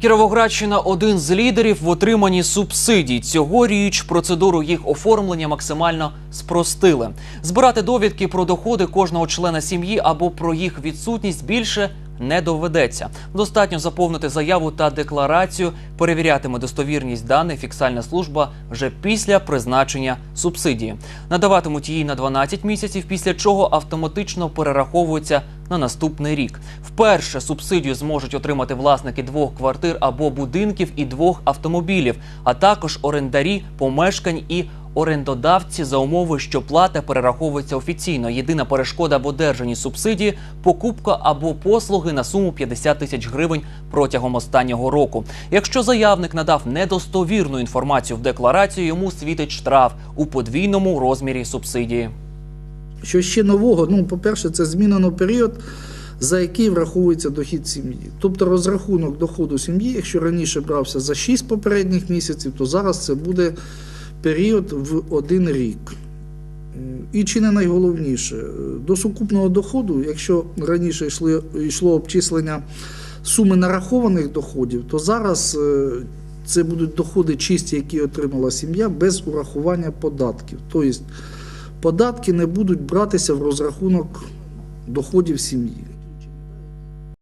Кіровоградщина один з лідерів в отриманні субсидій. Цьогоріч процедуру їх оформлення максимально спростили. Збирати довідки про доходи кожного члена сім'ї або про їх відсутність більше не доведеться. Достатньо заповнити заяву та декларацію. Перевірятиме достовірність даних фіксальна служба вже після призначення субсидії. Надаватимуть її на 12 місяців, після чого автоматично перераховується на наступний рік. Вперше субсидію зможуть отримати власники двох квартир або будинків і двох автомобілів, а також орендарі помешкань і орендодавці за умови, що плата перераховується офіційно. Єдина перешкода в одержанні субсидії покупка або послуги на суму 50 тисяч гривень протягом останнього року. Якщо заявник надав недостовірну інформацію в декларацію, йому світить штраф у подвійному розмірі субсидії. Що ще нового? Ну, по-перше, це змінено період, за який враховується дохід сім'ї. Тобто розрахунок доходу сім'ї, якщо раніше брався за 6 попередніх місяців, то зараз це буде період в один рік. І чи не найголовніше, до сукупного доходу, якщо раніше йшли, йшло обчислення суми нарахованих доходів, то зараз е, це будуть доходи чисті, які отримала сім'я, без урахування податків. Тобто податки не будуть братися в розрахунок доходів сім'ї.